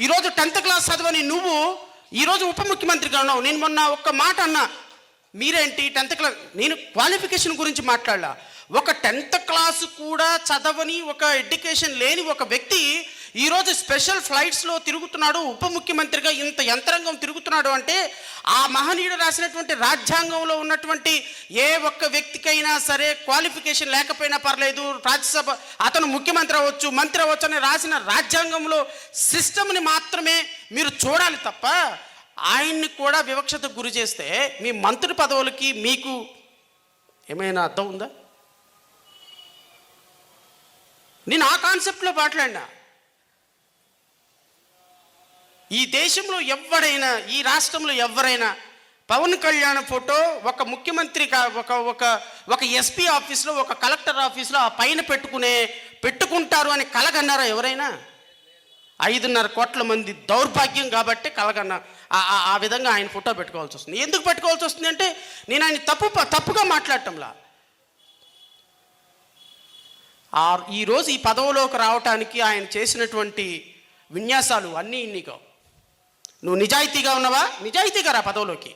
ఈరోజు tenth class చదవని నువ్వు ఈరోజు ఉప ముఖ్యమంత్రిగా ఉన్నావు. నేను మొన్న ఒక్క మాట అన్నా. మీరేంటి టెన్త్ క్లాస్ నేను క్వాలిఫికేషన్ గురించి మాట్లాడలా. ఒక టెన్త్ క్లాస్ కూడా చదవని ఒక ఎడ్యుకేషన్ లేని ఒక వ్యక్తి ఈరోజు స్పెషల్ ఫ్లైట్స్లో తిరుగుతున్నాడు ఉప ముఖ్యమంత్రిగా ఇంత యంత్రాంగం తిరుగుతున్నాడు అంటే ఆ మహనీయుడు రాసినటువంటి రాజ్యాంగంలో ఉన్నటువంటి ఏ ఒక్క వ్యక్తికైనా సరే క్వాలిఫికేషన్ లేకపోయినా పర్లేదు రాజ్యసభ అతను ముఖ్యమంత్రి అవ్వచ్చు మంత్రి అవ్వచ్చు అని రాసిన రాజ్యాంగంలో సిస్టమ్ని మాత్రమే మీరు చూడాలి తప్ప ఆయన్ని కూడా వివక్షతకు గురి చేస్తే మీ మంత్రి పదవులకి మీకు ఏమైనా అర్థం ఉందా? నేను ఆ కాన్సెప్ట్లో మాట్లాడినా. ఈ దేశంలో ఎవరైనా ఈ రాష్ట్రంలో ఎవరైనా పవన్ కళ్యాణ్ ఫోటో ఒక ముఖ్యమంత్రి కా- ఒక ఒక ఒక ఎస్పీ ఆఫీస్లో ఒక కలెక్టర్ ఆఫీస్లో ఆ పైన పెట్టుకునే పెట్టుకుంటారు అని కలగన్నారా ఎవరైనా? ఐదున్నర కోట్ల మంది దౌర్భాగ్యం కాబట్టి కలగన్న ఆ- ఆ- విధంగా ఆయన ఫోటో పెట్టుకోవాల్సి వస్తుంది. ఎందుకు పెట్టుకోవాల్సి వస్తుంది అంటే నేను ఆయన తప్పు తప్పుగా మాట్లాడటంలా. ఆ ఈరోజు ఈ పదవిలోకి రావటానికి ఆయన చేసినటువంటి విన్యాసాలు అన్నీ ఇన్నికో. నువ్వు నిజాయితీగా ఉన్నావా? నిజాయితీగా రా పదవులోకి.